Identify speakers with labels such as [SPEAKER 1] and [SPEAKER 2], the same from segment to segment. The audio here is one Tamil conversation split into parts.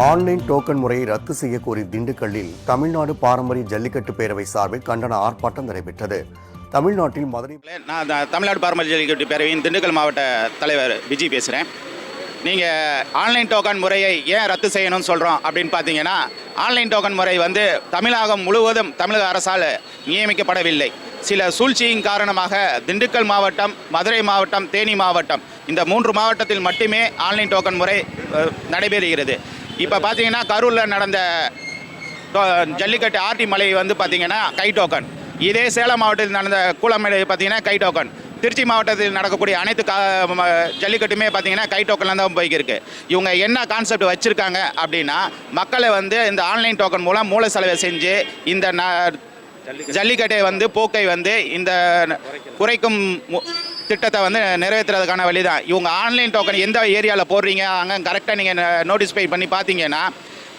[SPEAKER 1] ஆன்லைன் டோக்கன் முறையை ரத்து செய்ய கோரி திண்டுக்கல்லில் தமிழ்நாடு பாரம்பரிய ஜல்லிக்கட்டு பேரவை சார்பில் கண்டன ஆர்ப்பாட்டம் நடைபெற்றது. தமிழ்நாட்டில் மதுரை
[SPEAKER 2] நான் தமிழ்நாடு பாரம்பரிய ஜல்லிக்கட்டு பேரவையின் திண்டுக்கல் மாவட்ட தலைவர் விஜி பேசுகிறேன் நீங்கள் ஆன்லைன் டோக்கன் முறையை ஏன் ரத்து செய்யணும்னு சொல்கிறோம் அப்படின்னு பார்த்தீங்கன்னா ஆன்லைன் டோக்கன் முறை வந்து தமிழகம் முழுவதும் தமிழக அரசால் நியமிக்கப்படவில்லை. சில சூழ்ச்சியின் காரணமாக திண்டுக்கல் மாவட்டம் மதுரை மாவட்டம் தேனி மாவட்டம் இந்த மூன்று மாவட்டத்தில் மட்டுமே ஆன்லைன் டோக்கன் முறை நடைபெறுகிறது. இப்போ பார்த்தீங்கன்னா கரூரில் நடந்த ஜல்லிக்கட்டு ஆர்டி மலை வந்து பார்த்தீங்கன்னா கை டோக்கன் இதே சேலம் மாவட்டத்தில் நடந்த கூலமலை பார்த்தீங்கன்னா கை டோக்கன் திருச்சி மாவட்டத்தில் நடக்கக்கூடிய அனைத்து கா ஜல்லிக்கட்டுமே பார்த்தீங்கன்னா கை டோக்கன்ல தான் போய்க்கிருக்கு. இவங்க என்ன கான்செப்ட் வச்சுருக்காங்க அப்படின்னா மக்களை வந்து இந்த ஆன்லைன் டோக்கன் மூலம் மூல செலவை செஞ்சு இந்த ந ஜல்லிக்கட்டை வந்து போக்கை வந்து இந்த குறைக்கும் மு- திட்டத்தை வந்து நிறைவேற்றுறதுக்கான வழி தான் இவங்க ஆன்லைன் டோக்கன் எந்த ஏரியாவில் போடுறீங்க அங்கே கரெக்டாக நீங்கள் நோட்டிஸ்பை பண்ணி பார்த்தீங்கன்னா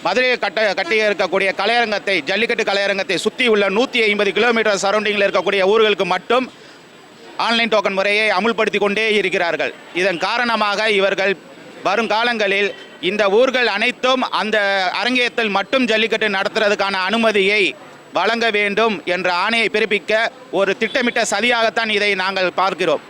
[SPEAKER 2] மதுரையை கட்ட கட்டி இருக்கக்கூடிய கலையரங்கத்தை ஜல்லிக்கட்டு கலையரங்கத்தை சுற்றி உள்ள நூற்றி ஐம்பது கிலோமீட்டர் சரௌண்டிங்கில் இருக்கக்கூடிய ஊர்களுக்கு மட்டும் ஆன்லைன் டோக்கன் முறையை அமுல்படுத்தி கொண்டே இருக்கிறார்கள். இதன் காரணமாக இவர்கள் வருங்காலங்களில் இந்த ஊர்கள் அனைத்தும் அந்த அரங்கேயத்தில் மட்டும் ஜல்லிக்கட்டு நடத்துறதுக்கான அனுமதியை வழங்க வேண்டும் என்ற ஆணையை பிறப்பிக்க ஒரு திட்டமிட்ட சதியாகத்தான் இதை நாங்கள் பார்க்கிறோம்.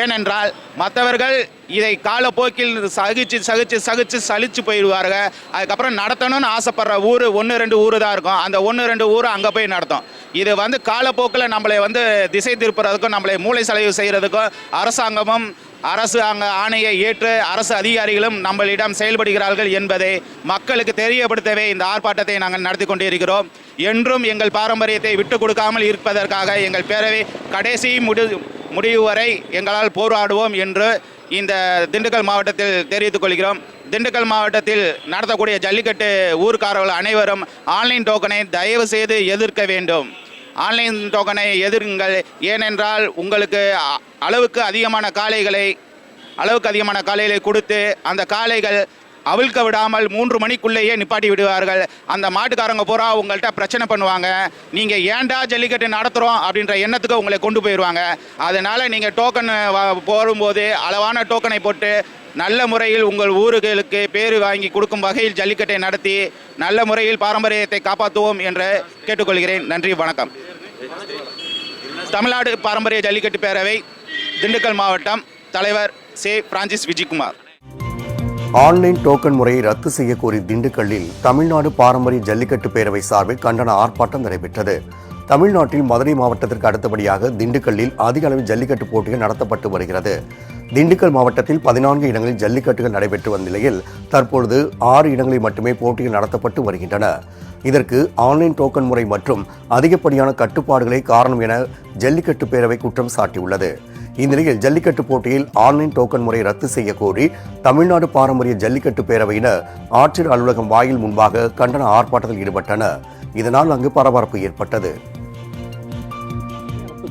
[SPEAKER 2] ஏனென்றால் மற்றவர்கள் இதை காலப்போக்கில் சகிச்சு சகிச்சு சகிச்சு சலிச்சு போயிடுவாருங்க. அதுக்கப்புறம் நடத்தணும்னு ஆசைப்படுற ஊர் ஒன்று ரெண்டு ஊர் தான் இருக்கும். அந்த ஒன்று ரெண்டு ஊர் அங்கே போய் நடத்தும். இது வந்து காலப்போக்கில் நம்மளை வந்து திசை திருப்புறதுக்கும் நம்மளை மூளை செலவு செய்கிறதுக்கும் அரசாங்கமும் அரசு அங்கே ஆணையை ஏற்று அரசு அதிகாரிகளும் நம்மளிடம் செயல்படுகிறார்கள் என்பதை மக்களுக்கு தெரியப்படுத்தவே இந்த ஆர்ப்பாட்டத்தை நாங்கள் நடத்தி கொண்டிருக்கிறோம். என்றும் எங்கள் பாரம்பரியத்தை விட்டுக் கொடுக்காமல் இருப்பதற்காக எங்கள் பேரவை கடைசி முடி முடிவு வரை எங்களால் போராடுவோம் என்று இந்த திண்டுக்கல் மாவட்டத்தில் தெரிவித்துக் கொள்கிறோம். திண்டுக்கல் மாவட்டத்தில் நடத்தக்கூடிய ஜல்லிக்கட்டு ஊர்க்காரர்கள் அனைவரும் ஆன்லைன் டோக்கனை தயவு செய்து எதிர்க்க வேண்டும். ஆன்லைன் டோக்கனை எதிருங்கள். ஏனென்றால் உங்களுக்கு அ- அளவுக்கு அதிகமான காளைகளை அளவுக்கு அதிகமான காளைகளை கொடுத்து அந்த காளைகள் அவிழ்க்க விடாமல் மூன்று மணிக்குள்ளேயே நிப்பாட்டி விடுவார்கள். அந்த மாட்டுக்காரங்க பூரா உங்கள்கிட்ட பிரச்சனை பண்ணுவாங்க. நீங்கள் ஏன்டா ஜல்லிக்கட்டு நடத்துகிறோம் அப்படின்ற எண்ணத்துக்கு உங்களை கொண்டு போயிடுவாங்க. அதனால் நீங்கள் டோக்கன் போடும்போது அளவான டோக்கனை போட்டு நல்ல முறையில் உங்கள் ஊர்களுக்கு பேர் வாங்கி கொடுக்கும் வகையில் ஜல்லிக்கட்டை நடத்தி நல்ல முறையில் பாரம்பரியத்தை காப்பாற்றுவோம் என்று கேட்டுக்கொள்கிறேன். நன்றி வணக்கம். தமிழ்நாடு பாரம்பரிய ஜல்லிக்கட்டு பேரவை திண்டுக்கல் மாவட்டம் தலைவர் சே. பிரான்சிஸ் விஜயகுமார்
[SPEAKER 1] ஆன்லைன் டோக்கன் முறையை ரத்து செய்ய கோரி திண்டுக்கல்லில் தமிழ்நாடு பாரம்பரிய ஜல்லிக்கட்டு பேரவை சார்பில் கண்டன ஆர்ப்பாட்டம் நடைபெற்றது. தமிழ்நாட்டில் மதுரை மாவட்டத்திற்கு அடுத்தபடியாக திண்டுக்கல்லில் அதிக அளவில் ஜல்லிக்கட்டு போட்டிகள் நடத்தப்பட்டு வருகிறது. திண்டுக்கல் மாவட்டத்தில் பதினான்கு இடங்களில் ஜல்லிக்கட்டுகள் நடைபெற்று வந்த நிலையில் தற்பொழுது ஆறு இடங்களில் மட்டுமே போட்டிகள் நடத்தப்பட்டு வருகின்றன. இதற்கு ஆன்லைன் டோக்கன் முறை மற்றும் அதிகப்படியான கட்டுப்பாடுகளே காரணம் என ஜல்லிக்கட்டு பேரவை குற்றம் சாட்டியுள்ளது. இந்நிலையில் ஜல்லிக்கட்டு போட்டியில் ஆன்லைன் டோக்கன் முறை ரத்து செய்ய கோரி தமிழ்நாடு பாரம்பரிய ஜல்லிக்கட்டு பேரவையினர் ஆட்சியர் அலுவலகம் வாயில் முன்பாக கண்டன ஆர்ப்பாட்டத்தில் ஈடுபட்டனர். இதனால் அங்கு பரபரப்பு ஏற்பட்டது.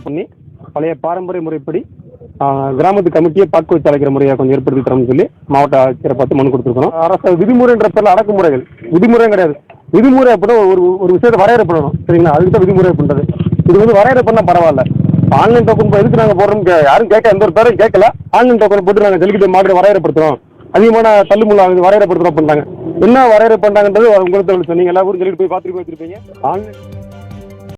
[SPEAKER 3] பண்ணி பழைய பாரம்பரிய முறைப்படி கிராமத்து கமிட்டியை பாக்கு வச்சு அழைக்கிற முறையை கொஞ்சம் ஏற்படுத்தி தரோம்னு சொல்லி மாவட்ட ஆட்சியரை பார்த்து மனு கொடுத்துருக்கோம் அரசு விதிமுறைன்ற பேரில் அடக்குமுறைகள். விதிமுறையும் கிடையாது. விதிமுறை அப்படின்னு ஒரு ஒரு விஷயத்தை வரையறுப்படணும். சரிங்களா? அதுக்கு தான் விதிமுறை பண்ணுறது இது வந்து வரையறை பண்ணால் பரவாயில்ல. ஆன்லைன் டோக்கன் எதுக்கு நாங்கள் போடுறோம் யாரும் கேட்க எந்த ஒரு பேரும் கேட்கல. ஆன்லைன் டோக்கன் போட்டு நாங்கள் ஜல்லிக்கட்டு மாடு வரையறைப்படுத்துறோம். அதிகமான தள்ளுமுள்ள ஆகுது வரையறைப்படுத்துறோம் பண்ணாங்க என்ன வரையறை பண்ணாங்கன்றது உங்களுக்கு சொன்னீங்க. எல்லா ஊரும் ஜல்லிக்கட்டு போய் பார்த்துட்டு போய் வச்சிருப்பீங்க. ஆன்லைன்